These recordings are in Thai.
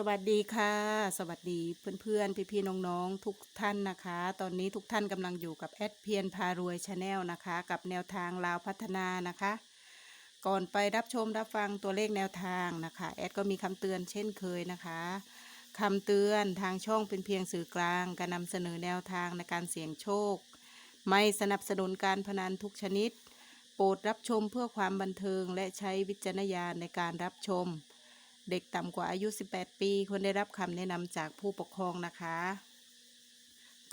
สวัสดีค่ะ สวัสดีเพื่อนๆ พี่ๆ น้องๆ ทุกท่านนะคะ ตอนนี้ทุกท่านกำลังอยู่กับแอดเพียนพารวยชาแนลนะคะ กับแนวทางลาวพัฒนานะคะ ก่อนไปรับชมรับฟังตัวเลขแนวทางนะคะแอดก็มีคำเตือนเช่นเคยนะคะคำเตือนทางช่องเป็นเพียงสื่อกลาง การนำเสนอแนวทางในการเสี่ยงโชค ไม่สนับสนุนการพนันทุกชนิด โปรดรับชมเพื่อความบันเทิงและใช้วิจารณญาณในการรับชม เด็กต่ำกว่าอายุ 18 ปีควรได้รับคำแนะนำจากผู้ปกครองนะคะ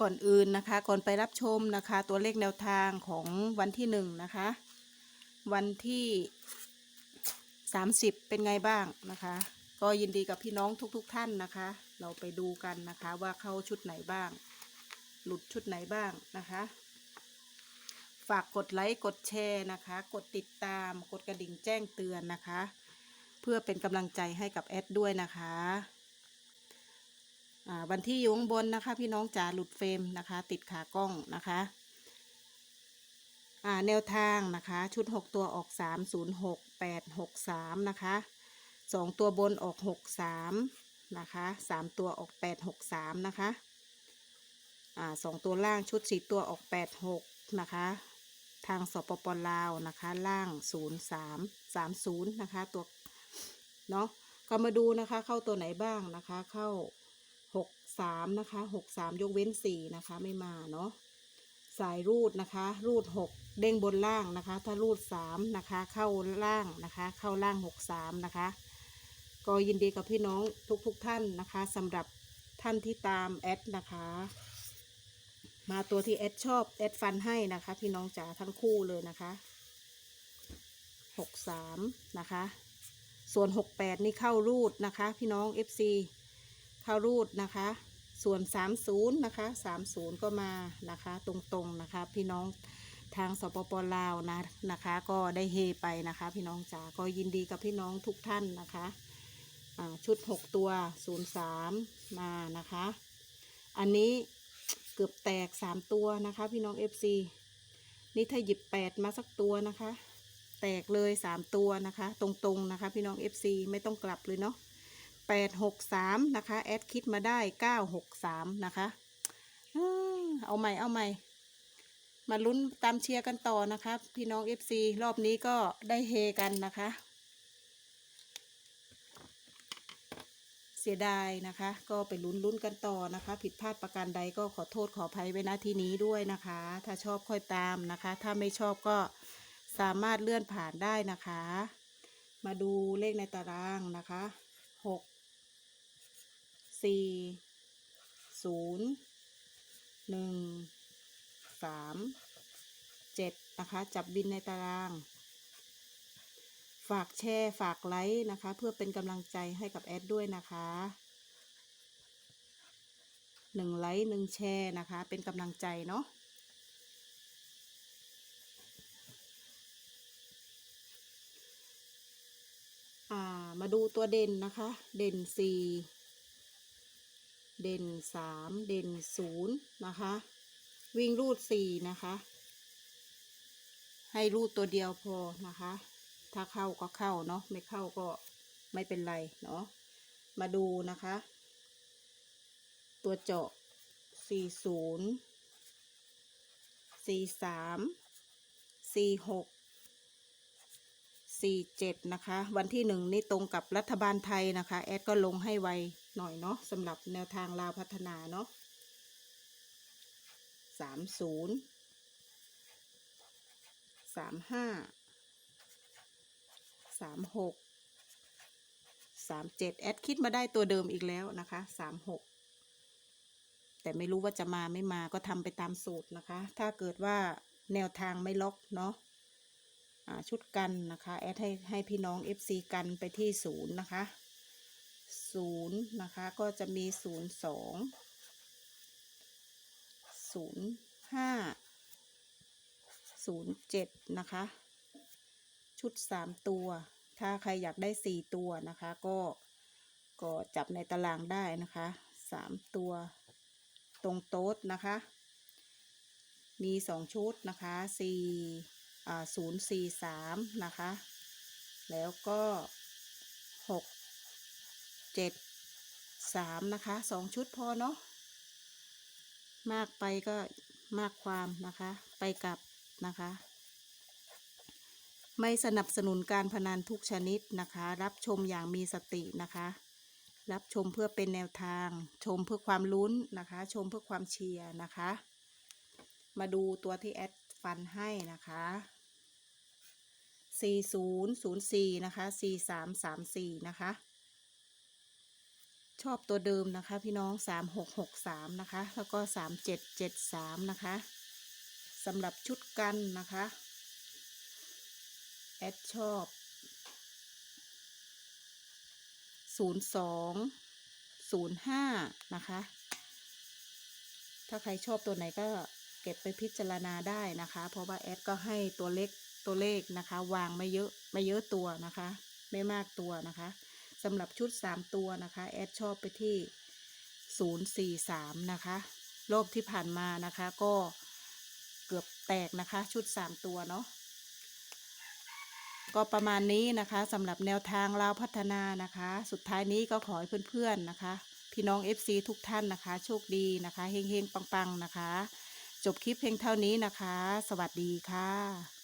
ก่อนอื่นนะคะ ก่อนไปรับชมนะคะ ตัวเลขแนวทางของวันที่หนึ่งนะคะ วันที่ 30 เป็นไงบ้างนะคะ ก็ยินดีกับพี่น้องทุกๆทท่านนะคะ เราไปดูกันนะคะว่าเข้าชุดไหนบ้าง หลุดชุดไหนบ้างนะคะฝากกดไลค์ กดแชร์นะคะ กดติดตาม กดกระดิ่งแจ้งเตือนนะคะ พื่อเป็นกำลังใจให้กับแอดด้วยนะคะอ่าวันที่อยู่ข้างบนนะคะ พี่น้องจ๋าหลุดเฟรมนะคะ ติดขากล้องนะคะอ่าแนวทางนะคะ ชุด 6 ตัวออก 3 0 6 8 6 3 นะคะ 2 ตัวบนออก 6 3 นะคะ 3 ตัวออก 8 6 3 นะคะอ่าสองตัวล่างชุด 4 ตัวออก 8 6 นะคะ ทางสปปลาวนะคะ ล่าง 0 3 3 0 นะคะ ตัว เนาะก็มาดูนะคะเข้าตัวไหนบ้างนะคะ เข้าหกสามนะคะหกสามยกเว้นสี่นะคะไม่มาเนาะสายรูดนะคะ รูดหกเด้งบนล่างนะคะ ถ้ารูดสามนะคะ เข้าล่างนะคะ เข้าล่างหกสามนะคะ ก็ยินดีกับพี่น้องทุกๆทท่านนะคะสำหรับท่านที่ตามแอดนะคะ มาตัวที่แอดชอบแอดฟันให้นะคะ พี่น้องจ๋าทั้งคู่เลยนะคะหกสามนะคะ ส่วน 68 นี่เข้ารูดนะคะ พี่น้อง FC เข้ารูดนะคะ ส่วน 30 นะคะ 30 ก็มานะคะ ตรงๆนะคะ พี่น้องทางสปปลาวนะนะคะ ก็ได้เฮไปนะคะ พี่น้องจ๋าก็ยินดีกับพี่น้องทุกท่านนะคะชุด 6 ตัว 03 มานะคะ อันนี้เกือบแตก 3 ตัวนะคะ พี่น้อง FC นี่ถ้าหยิบ 8 มาสักตัวนะคะ แตกเลยสามตัวนะคะ ตรงๆนะคะ พี่น้อง FC ไม่ต้องกลับเลยเนาะแปดหกสามนะคะแอดคิดมาได้เก้าหกสามนะคะเอาใหม่เอาใหม่มาลุ้นตามเชียร์กันต่อนะคะ พี่น้อง FC รอบนี้ก็ได้เฮกันนะคะ เสียดายนะคะ ก็ไปลุ้นลุ้นกันต่อนะคะ ผิดพลาดประการใดก็ขอโทษขออภัยไว้ณที่นี้ด้วยนะคะ ถ้าชอบค่อยตามนะคะ ถ้าไม่ชอบก็ สามารถเลื่อนผ่านได้นะคะ มาดูเลขในตารางนะคะหกสี่ศูนย์หนึ่งสามเจ็ดนะคะ จับบินในตาราง ฝากแชร์ ฝากไลค์นะคะ เพื่อเป็นกำลังใจให้กับแอดด้วยนะคะหนึ่งไลค์หนึ่งแชร์นะคะ เป็นกำลังใจเนาะ อ่ามาดูตัวเด่นนะคะ เด่นสี่เด่นสามเด่นศูนย์นะคะ วิ่งรูดสี่นะคะ ให้รูดตัวเดียวพอนะคะ ถ้าเข้าก็เข้าเนาะไม่เข้าก็ไม่เป็นไรเนาะมาดูนะคะ ตัวเจาะสี่ศูนย์สี่สามสี่หก สี่เจ็ดนะคะ วันที่หนึ่งนี่ตรงกับรัฐบาลไทยนะคะ แอดก็ลงให้ไวหน่อยเนาะสำหรับแนวทางลาวพัฒนาเนาะสามศูนย์สามห้าสามหกสามเจ็ดแอดคิดมาได้ตัวเดิมอีกแล้วนะคะสามหกแต่ไม่รู้ว่าจะมาไม่มาก็ทำไปตามสูตรนะคะ ถ้าเกิดว่าแนวทางไม่ล็อกเนาะ ชุดกันนะคะแอดให้ให้พี่น้อง FC กันไปที่ศูนย์นะคะศูนย์นะคะก็จะมีศูนย์สองศูนย์ห้าศูนย์เจ็ดนะคะ ชุดสามตัว ถ้าใครอยากได้สี่ตัวนะคะก็ก็จับในตารางได้นะคะสามตัวตรงโต๊ดนะคะ มีสองชุดนะคะสี่ ศูนย์สี่สามนะคะ แล้วก็หกเจ็ดสามนะคะสองชุดพอเนาะมากไปก็มากความนะคะ ไปกลับนะคะ ไม่สนับสนุนการพนันทุกชนิดนะคะ รับชมอย่างมีสตินะคะ รับชมเพื่อเป็นแนวทาง ชมเพื่อความลุ้นนะคะ ชมเพื่อความเชียร์นะคะ มาดูตัวที่แอดฟันให้นะคะ 4004 นะคะ 4334 นะคะ ชอบตัวเดิมนะคะ พี่น้อง 3663 นะคะ แล้วก็ 3773 นะคะสำหรับชุดกันนะคะ แอดชอบ 02 05 นะคะ ถ้าใครชอบตัวไหนก็เก็บไปพิจารณาได้นะคะ เพราะว่าแอดก็ให้ตัวเล็ก ตัวเลขนะคะ วางไม่เยอะไม่เยอะตัวนะคะ ไม่มากตัวนะคะสำหรับชุด 3 ตัวนะคะ แอดชอบไปที่ 043 นะคะ รอบที่ผ่านมานะคะก็เกือบแตกนะคะ ชุด 3 ตัวเนาะก็ประมาณนี้นะคะสำหรับแนวทางเราพัฒนานะคะ สุดท้ายนี้ก็ขอให้เพื่อนๆนะคะ พี่น้อง FC ทุกท่านนะคะ โชคดีนะคะเฮงๆ ปังๆ นะคะ จบคลิปเพียงเท่านี้นะคะ สวัสดีค่ะ